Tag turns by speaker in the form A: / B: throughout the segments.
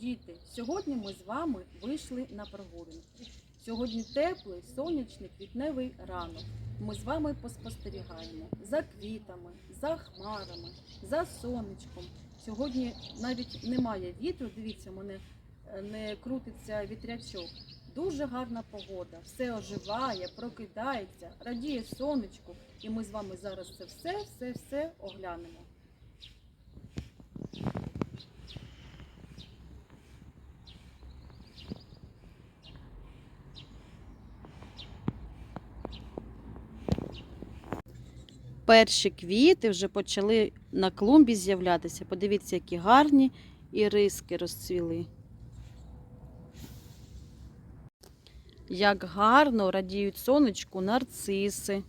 A: Діти, сьогодні ми з вами вийшли на прогулянку. Сьогодні теплий, сонячний квітневий ранок. Ми з вами поспостерігаємо за квітами, за хмарами, за сонечком. Сьогодні навіть немає вітру. Дивіться, мене е, не крутиться вітрячок. Дуже гарна погода, все оживає, прокидається, радіє сонечку. І ми з вами зараз це все, все, все оглянемо. Перші квіти вже почали на клумбі з'являтися. Подивіться, які гарні іриски розцвіли. Як гарно радіють сонечку нарциси.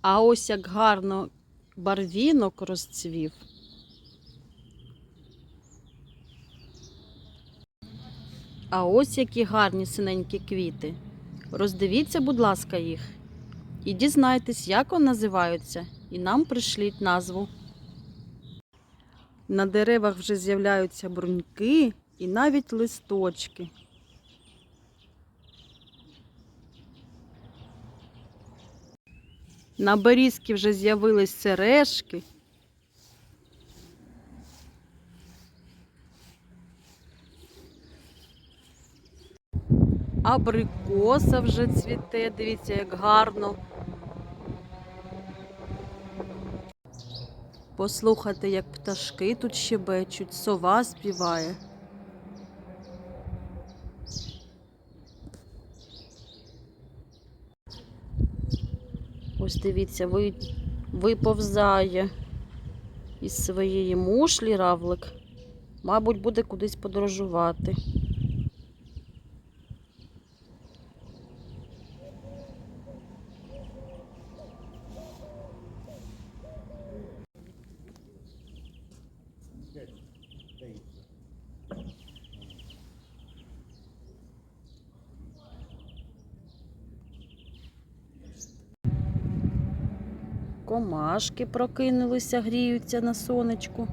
A: А ось як гарно барвінок розцвів. А ось які гарні синенькі квіти. Роздивіться, будь ласка, їх. І дізнайтесь, як вони називаються, і нам пришліть назву. На деревах вже з'являються бруньки і навіть листочки. На берізки вже з'явились сережки. Абрикоса вже цвіте, дивіться, як гарно. Послухайте, як пташки тут щебечуть, сова співає. Ось дивіться, ви, виповзає із своєї мушлі равлик. Мабуть, буде кудись подорожувати. Комашки прокинулися, гріються на сонечку.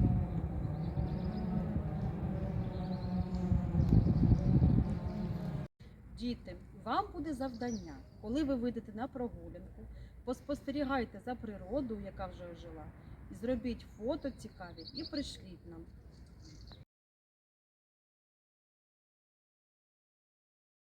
A: Діти, вам буде завдання, коли ви вийдете на прогулянку, поспостерігайте за природою, яка вже ожила, і зробіть фото цікаві і пришліть нам.